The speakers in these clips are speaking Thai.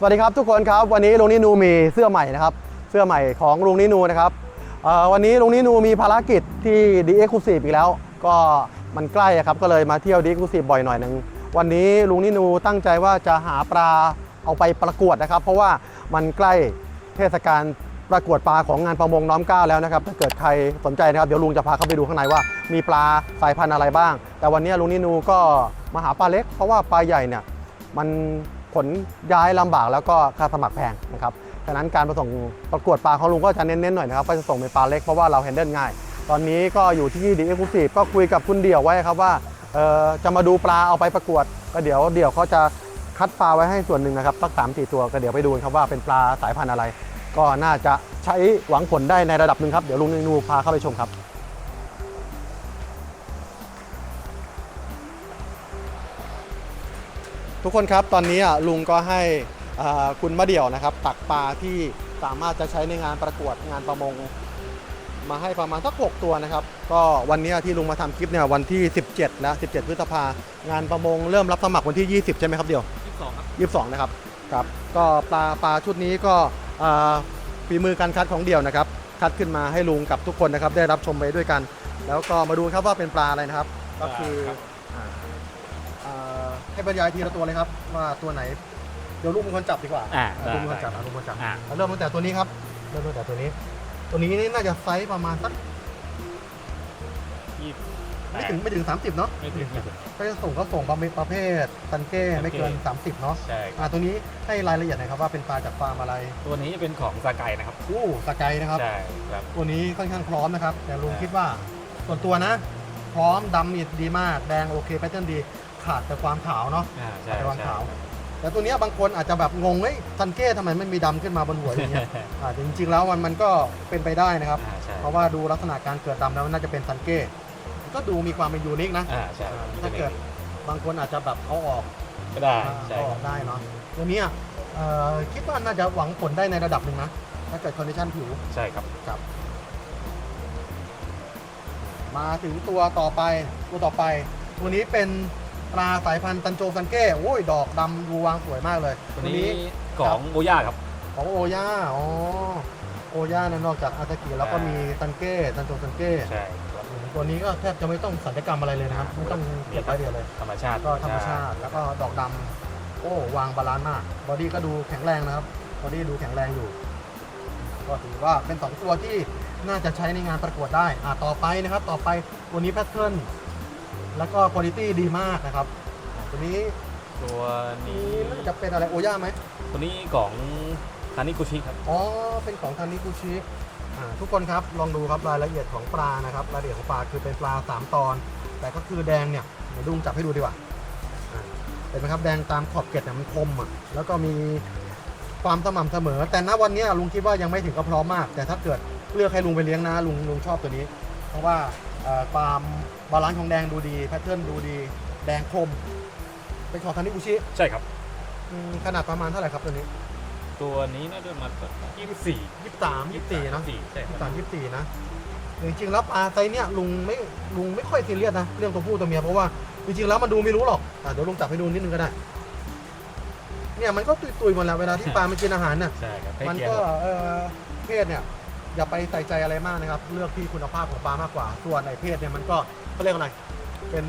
สวัสดีครับทุกคนครับวันนี้ลุงนินูมีเสื้อใหม่นะครับเสื้อใหม่ของลุงนินูนะครับวันนี้ลุงนินูมีภารกิจที่ดีเอ็กซ์คูซีฟอีกแล้ว ก็มันใกล้อะครับก็เลยมาเที่ยวดีเอ็กซ์คูซีฟบ่อยหน่อยหนึ่งวันนี้ลุงนินูตั้งใจว่าจะหาปลาเอาไปประกวดนะครับ เพราะว่ามันใกล้เทศกาลประกวดปลาของงานประมงน้อมเกล้าแล้วนะครับถ้าเกิดใครสนใจนะครับเดี๋ยวลุงจะพาเข้าไปดูข้างในว่า มีปลาสายพันธุ์อะไรบ้าง แต่วันนี้ลุงนินูก็มาหาปลาเล็ก เพราะว่าปลาใหญ่เนี่ยมัน ขนย้ายลำบากแล้วก็ค่าสมัครแพงนะครับฉะนั้นการประส่งประกวดปลาของลุงก็จะเน้นๆหน่อยนะครับก็จะส่งเป็นปลาเล็กเพราะว่าเราแฮนเดิลง่าย ตอนนี้ก็อยู่ที่ดีเอ็กซ์คลูซีฟก็คุยกับคุณเดี่ยวไว้ครับว่าจะมาดูปลาเอาไปประกวด ก็เดี๋ยวเดี่ยวเขาจะคัดปลาไว้ให้ส่วนหนึ่งนะครับสักสามสี่ตัวก็เดี๋ยวไปดูครับว่าเป็นปลาสายพันธุ์อะไร ก็น่าจะใช้หวังผลได้ในระดับหนึ่งครับเดี๋ยวลุงนูพาเข้าไปชมครับ ทุกคนครับตอนนี้อะลุงก็ให้อ่าคุณมะเดี่ยวนะครับ ตักปลาที่สามารถจะใช้ในงานประกวดงานประมง มาให้ประมาณสัก6ตัวนะครับ ก็วันนี้ที่ลุงมาทำคลิปเนี่ยวันที่ 17แล้ว17 พฤษภางานประมงเริ่มรับสมัครวันที่ 20 ใช่ไหมครับเดี่ยว22ครับ22นะครับครับ ก็ปลาปลาชุดนี้ก็อ่าฝีมือการคัดของเดี่ยวนะครับ คัดขึ้นมาให้ลุงกับทุกคนนะครับ ได้รับชมไปด้วยกัน แล้วก็มาดูครับว่าเป็นปลาอะไรนะครับ ก็คือครับอ่าอ่า ให้บรรยายทีละตัวเลยครับ ว่าตัวไหน เดี๋ยวลุงเป็นคนจับดีกว่าอ่าอ่าได้ลุงเป็นคนจับได้อะลุงเป็นคนจับอ่าเอาเริ่มตั้งแต่ตัวนี้ครับเริ่มตั้งแต่ตัวนี้ ตัวนี้นี่น่าจะไซส์ประมาณสักยี่ไม่ถึงไม่ถึง 30 เนาะไม่ถึงไม่ถึง ก็จะส่งก็ส่งประเภทประเภทซันเก้ไม่เกิน 30 เนาะใช่คอ่ารับตัวนี้ให้รายละเอียดหน่อยครับว่าเป็นปลาจากฟาร์มอะไรตัวนี้เป็นของสกายนะครับ อู้สกายนะครับ ใช่ครับ ตัวนี้ค่อนข้างพร้อมนะครับ แต่ลุงอ่าคิดว่า ส่วนตัวนะ พร้อมดำนี่ดีมาก แดงโอเคแพทเทิร์นดี ขาดแต่ความขาวเนาะอ่าใช่แต่วางใช่ ขาว แต่ตัวเนี้ยบางคนอาจจะแบบงงเฮ้ยซันเก้ทำไมไม่มีดำขึ้นมาบนหัวอย่างเงี้ย อ่าแต่จริงๆแล้วมันมันก็เป็นไปได้นะครับ อ่าใช่เพราะว่าดูลักษณะการเกิดดำแล้วน่าจะเป็นซันเก้ก็ดูมีความเป็นยูนิคนะอ่าใช่อ่าถ้าเกิดบางคนอาจจะแบบเอาออกก็ได้อ่าใช่เอาอคอรับกได้เนาะตัวเนี้ยเอ่อคิดว่าน่าจะหวังผลได้ในระดับหนึ่งนะถ้าเกิดคอนดิชันผิว ใช่ครับครับมาถึงตัวต่อไปตัวต่อไป ตัวนี้เป็น ปลาสายพันธุ์ตันโจซันเก้โอ้ยดอกดำรูวางสวยมากเลยตัวนี้ของโบย่าครับ ของโอย่าอ๋อโอย่าเนี่ยนอกจากอาตากิแล้วก็มีตันเก้ตันโจซันเก้ใช่ครับตัวนี้ก็แทบจะไม่ต้องสัญญกรรมอะไรเลยนะครับไม่ต้องเก็บไว้เดียวเลย ธรรมชาติก็ธรรมชาติ แล้วก็ดอกดำโอ้วางบาลานซ์มากบอดี้ก็ดูแข็งแรงนะครับบอดี้ดูแข็งแรงอยู่ก็ถือว่าเป็นสองตัวที่น่าจะใช้ในงานประกวดได้ อ่าต่อไปนะครับ ต่อไปตัวนี้แพทเทิร์น แล้วก็คุณภาพดีมากนะครับอ่าตัวนี้ตัวนี้นี้น่าจะเป็นอะไรโอย่าไหมตัวนี้ของคานิกุชิครับอ๋อเป็นของทานิกุชิอ่าทุกคนครับลองดูครับรายละเอียดของปลานะครับรายละเอียดของปลาคือเป็นปลาสามตอน แต่ก็คือแดงเนี่ยเดี๋ยวลุงจับให้ดูดีกว่าอ่าเห็นไหมครับแดงตามขอบเกล็ดเนี่ยมันคมอะแล้วก็มีความสม่ำเสมอ แต่ณวันเนี้ยลุงคิดว่ายังไม่ถึงกับพร้อมมาก แต่ถ้าเกิดเลือกให้ลุงไปเลี้ยงนะลุงลุงชอบตัวนี้ เพราะว่าเอ่อความ บาลานซ์ของแดงดูดีแพทเทิร์นดูดี แดงคม เป็นของทานิกุชิใช่ครับ อืมขนาดประมาณเท่าไหร่ครับตัวนี้ ตัวนี้น่าจะมายี่สิบสี่ยี่สิบสามยี่สิบสี่เนาะสี่ใช่คยี่รับสามยี่สี่นะจริงๆแล้วปลาไซส์เนี่ยลุงไม่ลุงไม่ค่อยซีเรียสนะ เรื่องตัวผู้ตัวเมียเพราะว่าจริงๆแล้วมันดูไม่รู้หรอกอะเดี๋ยวลุงจับให้ดูนิดนึงก็ได้ เนี่ยมันก็ตุยๆหมดแล้วเวลาที่ปลามันกินอาหารน่ะ ใช่ครับใกล้มันเคียงก็ครับเออเพศเนี่ย อย่าไปใส่ใจอะไรมากนะครับ เลือกที่คุณภาพของปลามากกว่า ส่วนไอ้เพศเนี่ยมันก็เขาเรียกอะไรเป็น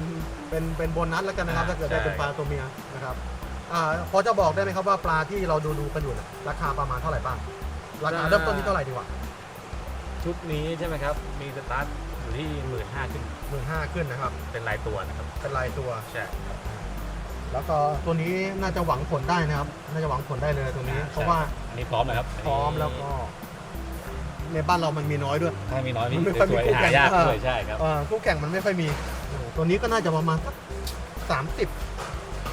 เป็นเป็นโบนัสแล้วกันนะครับ ถ้าเกิดได้เป็นปลาตัวเมียนะครับอ่าพอจะบอกได้ไหมครับว่าปลาที่เราดูดูๆกันอยู่น่ะราคาประมาณเท่าไหร่บ้างราคาเริ่มต้นที่เท่าไหร่ดีกว่าชุดนี้ใช่ไหมครับ มีสตาร์ทอยู่ที่หมื่นห้าขึ้นหมื่นห้าขึ้นนะครับ เป็นรายตัวนะครับ เป็นลายตัวใช่ครับแล้วก็ตัวนี้น่าจะหวังผลได้นะครับ น่าจะหวังผลได้เลยตัวนี้ เพราะว่าอันนี้พร้อมนะครับนนี้พร้อมแล้วก็ ในบ้านเรามันมีน้อยด้วย ถ้ามีน้อยมันไม่มีค่อยมีสวยคู่ๆแข่หาง ยากเออเลยใช่ครับเอ่อคู่แข่งมันไม่ค่อยมีโอ้โหตัวนี้ก็น่าจะประมาณสักสามสิบ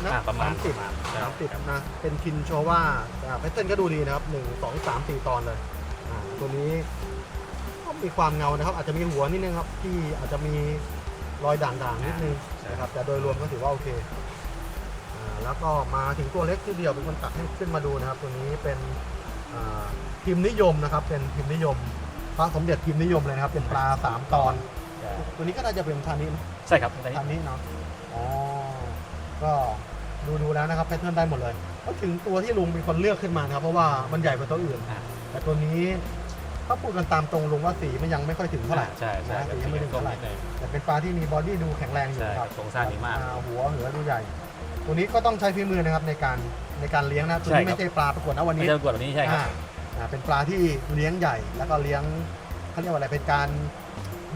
นะอ่าประมาณสามสิบประมาณสามสิบครับนะ เป็นคินโชว่าแพทเทิร์นก็ดูดีนะครับหนึ่งสองสามสี่ตอนเลยอ่าตัวนี้ก็มีความเงานะครับ อาจจะมีหัวนิดนึงครับ ที่อาจจะมีรอยด่างๆนิดนึงใช่นะครับ แต่โดยรวมก็ถือว่าโอเคอ่าแล้วก็มาถึงตัวเล็กที่เดียวเป็นคนตัดให้ขึ้นมาดูนะครับ ตัวนี้เป็นอ่า พิมพ์นิยมนะครับ เป็นพิมพ์นิยม พระสมเด็จพิมพ์นิยมเลยนะครับ เป็นปลาสามตอนใช่ตัวนี้ก็น่าจะเป็นทานิใช่ครับอันนี้ทานิเนาะอ๋อก็ดูดูแล้วนะครับแพทเทิร์นได้หมดเลยก็ถึงตัวที่ลุงเป็นคนเลือกขึ้นมานะครับ เพราะว่ามันใหญ่กว่าตัวอื่นอ่าแต่ตัวนี้ถ้าพูดกันตามตรงลุงว่าสีมันยังไม่ค่อยถึงเท่าไหร่ใช่ใช่นะสียังไม่ถึงเท่าไหร่ใช่แต่เป็นปลาที่มีบอดี้ดูแข็งแรงอยู่ใช่นะคครัรับบโครงสร้างดีมากอ่าหัวเหนือดูใหญ่ ตัวนี้ก็ต้องใช้ฝีมือนะครับในการในการเลี้ยงนะตัวนี้ใช่ครับ ไม่ใช่ปลาประกวดนะวันไม่นี้ใช่ประกวดแบบนี้ใช่ครับ อ่าอ่าเป็นปลาที่เลี้ยงใหญ่ แล้วก็เลี้ยงเขาเรียกว่าอะไรเป็นการ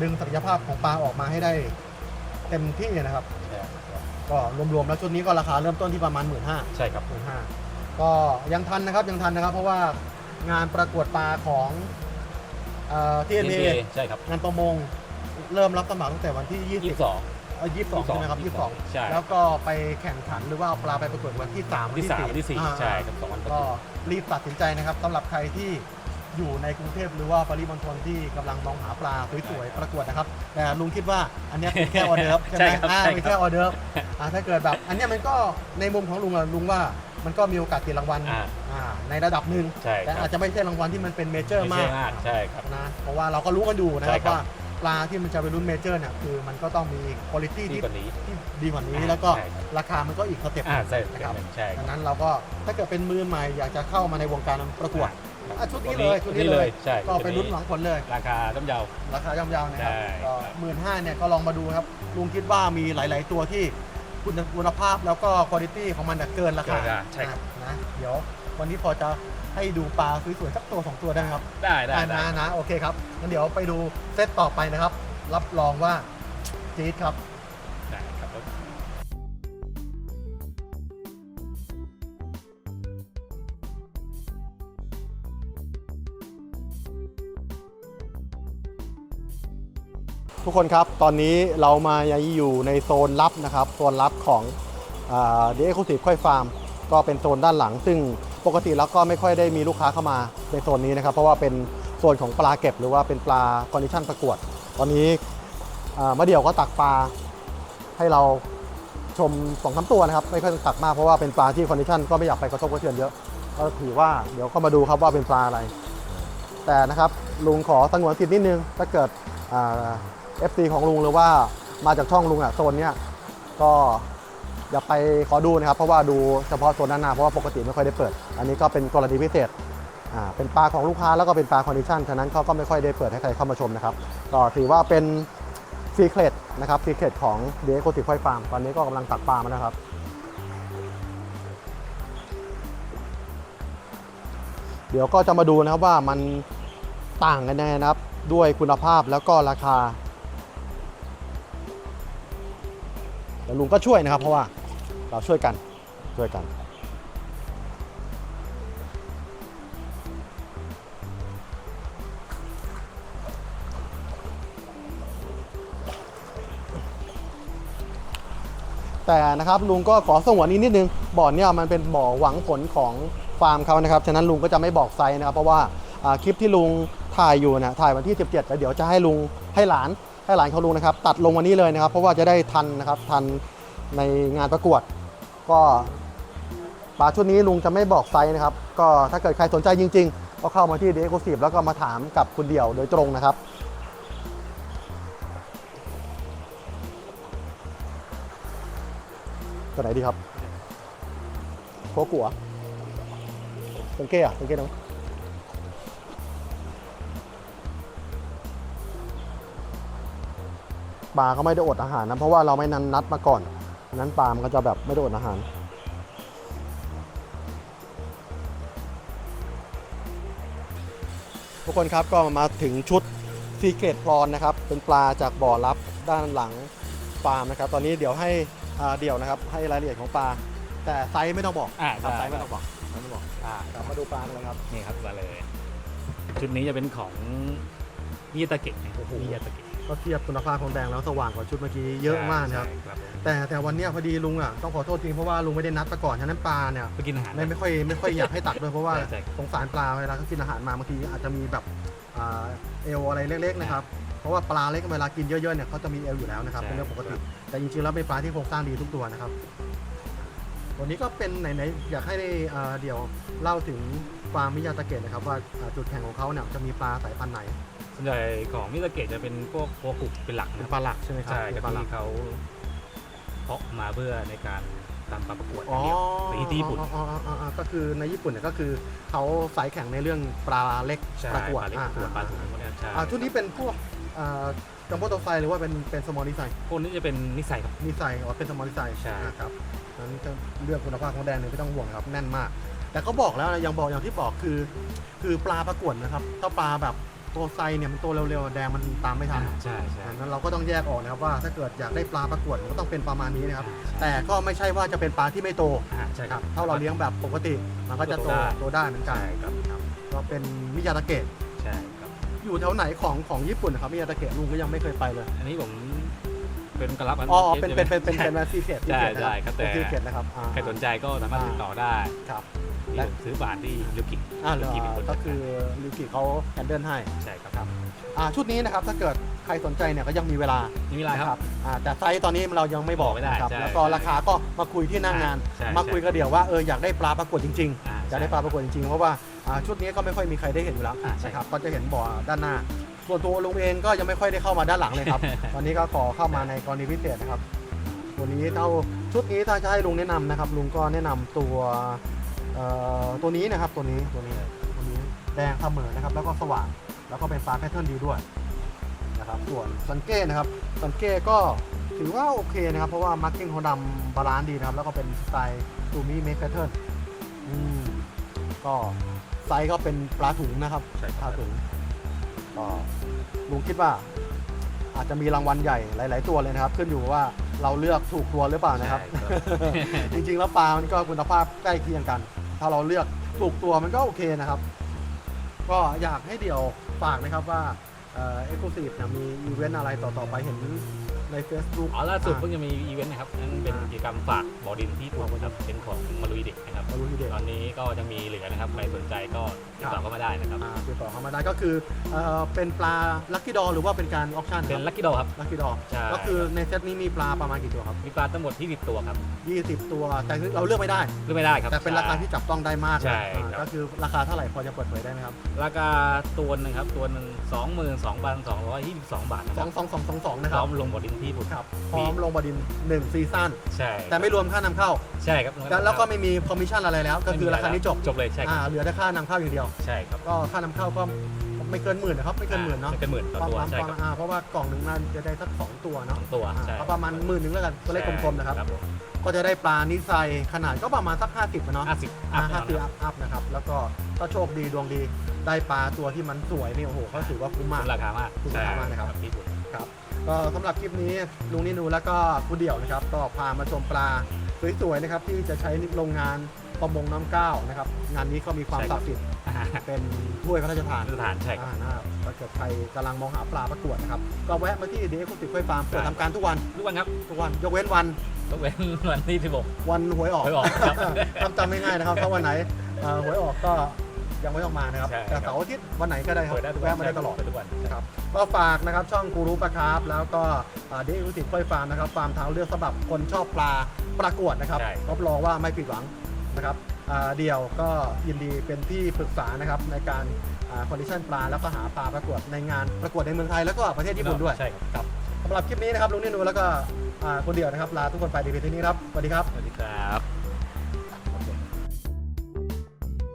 ดึงศักยภาพของปลาออกมาให้ได้เต็มที่นะครับใช่ก็รวมๆแล้วชุดนี้ก็ราคาเริ่มต้นที่ประมาณ 1 5ื่นห้าใช่ครับ หมื่นห้าก็ยังทันนะครับยังทันนะครับ เพราะว่างานประกวดปลาของที่เอ็น NPA ใช่ครับงานประมงเริ่มรับสมัครตั้งแต่วันที่20ยี่สิบสอง เอ่อ22ใช่ไหมครับใช่22แล้วก็ไปแข่งขันหรือว่าเอาปลาไปประกวดวันที่3วันที่สามวันที่สี่อ่าใช่ครับสองวันประก็กวดรีบตัดสินใจนะครับสำหรับใครที่อยู่ในกรุงเทพหรือว่าปริมณฑลที่กำลังมองหาปลาสวยๆประกวดนะครับ แต่ลุงคิดว่าอันเนี้ยเป็นแค่ออเดิร์ฟใช่ไหมใช่ครับอ่าใช่ครับเป็นแค่ออเดิร์ฟอ่าถ้าเกิดแบบ อันเนี้ยมันก็ในมุมของลุงอะลุงว่ามันก็มีโอกาสติดรางวัลอ่าอ่าในระดับหนึ่งใช่แต่ครัอาบจจะไม่ใช่รางวัลที่มันเป็นเมเจอร์ไม่มาใช่กมาก ใช่ครับ นะเพราะว่าเราก็รู้กันอยู่นะคใช่รับครับว่า ปลาที่มันจะไปรุ่นเมเจอร์เนี่ยคือมันก็ต้องมีคุณภาพดีที่กว่านี้ ที่ดีกว่านี้อ่าแล้วก็ใช่ครับราคามันก็อีกสเต็ปอ่าใช่นะครับใช่คดัรับงนั้นเราก็ถ้าเกิดเป็นมือใหม่อยากจะเข้ามาในวงการประกวดอะชุดนี้ตัวนี้เลยชุดนี้ชุดนี้เลเลยยใช่ก็ไปชุดนี้ลุ้นหวังผลเลย ราคาต้มยาวราคาย่อมเยาวนะครับใช่ก็ครับ หมื่นห้าเนี่ยก็ลองมาดูครับ ลุงคิดว่ามีหลาย ๆ ตัวที่คุณคุณภาพแล้วก็คุณภาพของมันเนี่ยเกินราคาเกินราคาใช่ครับ นะเดี๋ยววันนี้พอจะ ให้ดูปลาสวยๆสักตัวสองตัวได้ไหมครับได้ได้อ่าได้นะนะโอเคครับงั้นเดี๋ยวไปดูเซตต่อไปนะครับ รับรองว่าจี๊ดครับได้ครับผมทุกคนครับ ตอนนี้เรามาอยู่ในโซนลับนะครับ โซนลับของเด e เอ็กซ์คลูซีฟค่อยฟาร์ม ก็เป็นโซนด้านหลังซึ่ง ปกติแล้วก็ไม่ค่อยได้มีลูกค้าเข้ามาในโซนนี้นะครับ เพราะว่าเป็นโซนของปลาเก็บหรือว่าเป็นปลาคอนดิชันประกวด ตอนนี้มะเดี่ยวก็ตักปลาให้เราชมสองสามตัวนะครับ ไม่ค่อยตักมากเพราะว่าเป็นปลาที่คอนดิชันก็ไม่อยากไปกระทบกระเทือนเยอะก็ถือว่าเดี๋ยวเข้ามาดูครับว่าเป็นปลาอะไร แต่นะครับลุงขอสงวนสิทธิ์นิดนึงถ้าเกิดเอฟซีของลุงหรือว่ามาจากช่องลุงอะโซนเนี้ยก็ อย่าไปขอดูนะครับ เพราะว่าดูเฉพาะโซนด้านหน้าเพราะว่าปกติไม่ค่อยได้เปิด อันนี้ก็เป็นกรณีพิเศษอ่าเป็นปลาของลูกค้าแล้วก็เป็นปลาคอนดิชันฉะนั้นเขาก็ไม่ค่อยได้เปิดให้ใครเข้ามาชมนะครับก็ถือว่าเป็นซีเครตนะครับซีเครตของเดโคติฟอยฟาร์มตอนนี้ก็กำลังตักปลามานะครับเดี๋ยวก็จะมาดูนะครับว่ามันต่างกันยังไงนะครับ ด้วยคุณภาพแล้วก็ราคาเดี๋ยวลุงก็ช่วยนะครับเพราะว่า เราช่วยกันช่วยกัน แต่นะครับลุงก็ขอสงวนนี้นิดนึงบ่อเนี่ยมันเป็นบ่อหวังผลของฟาร์มเขานะครับ ฉะนั้นลุงก็จะไม่บอกไซส์นะครับ เพราะว่าอ่าคลิปที่ลุงถ่ายอยู่นะถ่ายวันที่ 17แล้วเดี๋ยวจะให้ลุงให้หลานให้หลานเขาลุงนะครับ ตัดลงวันนี้เลยนะครับ เพราะว่าจะได้ทันนะครับทันในงานประกวด ก็ปลาชุดนี้ลุงจะไม่บอกไซส์นะครับ ก็ถ้าเกิดใครสนใจจริง ๆ ก็เข้ามาที่เด e โ c ซีฟแล้วก็มาถามกับคุณเดี่ยวโดยตรงนะครับ ตัวไหนดีครับโคกัวเป็นเก้อะเป็นเก้เนาะปลาก็ไม่ได้อดอาหารนะ เพราะว่าเราไม่นันนัดมาก่อน นั้นปลามันก็จะแบบไม่ได้อดอาหาร ทุกคนครับก็มาถึงชุดซีเกตพรอนนะครับ เป็นปลาจากบ่อลับด้านหลังฟาร์มนะครับ ตอนนี้เดี๋ยวให้อ่าเดี่ยวนะครับ ให้รายละเอียดของปลา แต่ไซส์ไม่ต้องบอกอ่าครับไซได้ส์ไม่ต้องบอกไซส์ไม่ต้องบอกอ่ากลับมาดูปลากันเลยครับนี่ครับมาเลย ชุดนี้จะเป็นของมิยาตาเกะนะโอ้โหมิยาตาเกะ ก็เทียบคุณภาพของแดงแล้วสว่างกว่าชุดเมื่อกี้เยอะมากนะครับ ใช่ครับผมแต่แต่วันเนี้ยพอดีลุงอะต้องขอโทษจริงเพราะว่าลุงไม่ได้นัดมาก่อนฉะนั้นปลาเนี่ยไปกินอาหาร ไม่ไม่ค่อยไม่ค่อยอยากให้ตักด้วยเพราะว่าใช่ใช่ สงสารปลาเวลาเขากินอาหารมาบางทีอาจจะมีแบบอ่าเอวอะไรเล็กๆนะครับเพราะว่าปลาเล็กเวลากินเยอะๆเนี่ยเขาจะมีเอวอยู่แล้วนะครับใช่เป็นเรื่องปกติ แต่จริงๆแล้วเป็นปลาที่โครงสร้างดีทุกตัวนะครับ วันนี้ก็เป็นไหนๆอยากให้อ่าเดี๋ยวเล่าถึงฟาร์มมิยาตะเกะนะครับว่าอ่าจุดแข่งของเขาเนี่ยจะมีปลาสายพันธุ์ไหน ส่วนใหญ่ของมิยาตาเกะจะเป็นพวกโคกุเป็นหลักเป็นนะปลาหลักใช่ไหมครับใช่เป็กับนปลาหลัก ที่เขาเพาะมาเพื่อในการตามปลาประกวดอ๋อเดียวหรือที่ญี่ปุ่นอ๋ออ๋ออ๋ออ๋อก็คือในญี่ปุ่นเนี่ยก็คือเขาสายแข่งในเรื่องปลาเล็กใช่ประกวดปลาเล็กประกวดปลาถุงพวกเนี้ยใช่อ่าชุดนี้เป็นพวกจัมโบ้ตัวไฟหรือว่าเป็นเป็นสมอลนิสัยพวกนี้จะเป็นนิสัยครับนิสัยอ๋อเป็นสมอลนิสัยใช่ นะครับนั้นก็เรื่องคุณภาพของแดงเนี่ยไม่ต้องห่วงครับแน่นมาก แต่เขาบอกแล้วนะยังบอกอย่างที่บอกคือ คือปลาประกวดนะครับถ้าปลาแบบ ตัวไซเนี่ยมันตัวเร็วๆ แดงมันตามไม่ทันใช่ใช่ดังนั้นเราก็ต้องแยกออกนะครับว่าถ้าเกิดอยากได้ปลาประกวดมันก็ต้องเป็นประมาณนี้นะครับ แต่ก็ไม่ใช่ว่าจะเป็นปลาที่ไม่โตอ่าใช่ครับถ้าเราเลี้ยงแบบปกติมันก็จะโตโตได้ โตได้เหมือนกันใช่ครับครับก็เป็นมิยาตะเกะใช่ครับ อยู่แถวไหนของของญี่ปุ่นนะครับมิยาตะเกะลุงก็ยังไม่เคยไปเลยอันนี้ผมเป็นกระลับอันอ๋อทปเป็นใช่เป็นไหมเป็นเป็นเป็นซีเกตใช่ใช่ครับแต่ ซีเกตนะครับอ่าใครสนใจก็สามารถติดต่อได้ ครับที่ และ ผมซื้อบาทที่ยูกิอ่ายูกิเป็นคนก็จัดคือลิวกิเขาแฮนเดิลให้ใช่ครับอ่าชุดนี้นะครับถ้าเกิดใครสนใจเนี่ยก็ยังมีเวลานี่มีอะไรครับ อ่าแต่ไซส์ตอนนี้เรายังไม่บอกบอกไม่ได้นะครับใช่แล้วก็ราคาก็มาคุยที่หน้างาน ใช่มาคุยกันเดี๋ยวว่าเอออยากได้ปลาประกวดจริงอ่า ๆอยากได้ปลาประกวดจริงๆเพราะว่าอ่าชุดนี้ก็ไม่ค่อยมีใครได้เห็นอยู่แล้วอ่าใช่ นะครับก็จะเห็นบ่อด้านหน้า ส่วนตัวลุงเองก็ยังไม่ค่อยได้เข้ามาด้านหลังเลยครับวันนี้ก็ขอเข้ามาในกรณีพิเศษนะครับ ตัวนี้เท่าชุดนี้ถ้าจะให้ลุงแนะนำนะครับลุงก็แนะนำตัวเอ่อตัวนี้นะครับตัวนี้ตัวนี้ตัวนี้แดงเสมอนะครับ แล้วก็สว่างแล้วก็เป็นฟ้าแพทเทิร์นดีด้วยนะครับส่วนสันเก้นะครับสันเก้ก็ถือว่าโอเคนะครับ เพราะว่ามาร์กิ้งเขาดำบาลานซ์ดีนะครับ แล้วก็เป็นสไตล์ตูมิเมคแพทเทิร์นอืมก็ไซส์ก็เป็นปลาถุงนะครับใช่คปรัลาบถุงก็ลุงคิดว่า อาจจะมีรางวัลใหญ่หลาย ๆ ตัวเลยนะครับ ขึ้นอยู่ว่าเราเลือกถูกตัวหรือเปล่านะครับใช่ครับจริง ๆ แล้วปลามันก็คุณภาพใกล้เคียงกัน ถ้าเราเลือกถูกตัวมันก็โอเคนะครับ ก็อยากให้เดี่ยวฝากนะครับว่า เอ็กซ์คลูซีฟเนี่ยมีอีเวนต์อะไรต่อๆไปเห็นใน Facebook อ๋อล่าสุดอ่าเพิ่งจะมีอีเวนต์นะครับนั่นเป็นกิจกรรมฝากบ่อดินที่ถูกนะครับเป็นของมาลุยเด็กนะครับมาลุยเด็กตอนนี้ก็จะมีเหลือนะครับใครสนใจก็ติดต่อเข้ามาได้นะครับอ่าติดต่อเข้ามาได้ก็คือเอ่อเป็นปลาลัคกี้ดอหรือว่าเป็นการออคชั่นเป็นลัคกี้ดอครับลัคกี้ดอใช่ก็คือในเซตนี้มีปลาประมาณกี่ตัวครับมีปลาทั้งหมดที่10ตัวครับ20 ตัวแต่คือเราเลือกไม่ได้เลือกไม่ได้ครับแต่เป็นราคาที่จับต้องได้มากเลยใช่อ่าครับก็คือราคาเท่าไหร่พอจะเปิดเผยได้ไหมครับราคาตัวหนึ่งครับตัวหนึ่ง สองหมื่นสองพันสองร้อยยี่สิบสองบาทนะสคอรังบสองสองสองสองนะพครัร้บอมลงบ่อดินที่ผมครับพร้อมลงบดินหนึ่งซีซั่นใช่แต่ไม่รวมค่านำเข้า ใช่ครับแล้วแล้วก็ไม่มีคอมมิชชั่นอะไรแล้ว ก็คือราคานี้จบจบเลยใช่คอ่ารับเหลือแต่ค่านำเข้าอย่างเดียว ใช่ครับก็ค่านำเข้าก็ไม่เกินหมื่นนะครับไม่เกินหมื่นเนาะไม่เกินหมื่นต่อตัวประมาณใช่ครับอ่าเพราะว่ากล่องหนึ่งน่าจะได้สักสองตัวสเนาะองตัวอ่าใช่ก็ประมาณหมื่นหนึ่งแล้วกันตัวเลขกลมๆนะครับ ผมก็จะได้ปลานิไซขนาดก็ประมาณสัก 50อะเนาะห้าสิบอ่าอัห้าพสิบอัพอัพนะครับ แล้วก็ถ้าโชคดีดวงดี ได้ปลาตัวที่มันสวยนี่โอ้โหเขาถือว่าคุ้มมาก ราคามากคุ้มราคามากนะครับ ที่สุด ครับก็สำหรับคลิปนี้ลุงนินูแล้วก็ผู้เดี่ยวนะครับก็พามาชมปลาสวยๆนะครับที่จะใช้โรงงานประมงน้ำเก้านะครับงานนี้ก็มีความศักดิ์สิทธิ์เป็นถ้วยพระราชทานมาตรฐานใช่ครับ อ่านะครับถ้าเกิดใครกำลังมองหาปลาประกวดนะครับก็แวะมาที่เดคุติค่อยฟาร์มเปิดทำการทุกวันทุกวันครับทุกวันยกเว้นวันยกเว้นวันที่สิบหกวันหวยออกหวยออกครับ จำจำง่ายๆนะครับถ้าวันไหนเอ่อหวยออกก็ ยังไม่ต้องมานะครับ ใช่แต่เสาร์อาทิตย์วันไหนก็ได้ครับเปิดได้ทุกวันแวะมาได้ตลอด เปิดทุกวันนะครับก็ฝากนะครับช่องกูรู้ปลาครับ แล้วก็เดอุติค่อยฟาร์มนะครับฟาร์มทางเลือกสำหรับคนชอบปลาประกวดนะครับใช่ รับรองว่าไม่ผิดหวังนะครับอ่าเดี่ยวก็ยินดีเป็นที่ปรึกษานะครับในการคอนดิชันปลาแล้วก็หาปลาประกวดในงานประกวดในเมืองไทยแล้วก็ประเทศญี่ปุ่นด้วยใช่ครับสำหรับคลิปนี้นะครับลุงนินูแล้วก็อ่าคนเดียวนะครับลาทุกคนไปดีเพียงเท่านี้ครับสวัสดีครับ สวัสดีครับ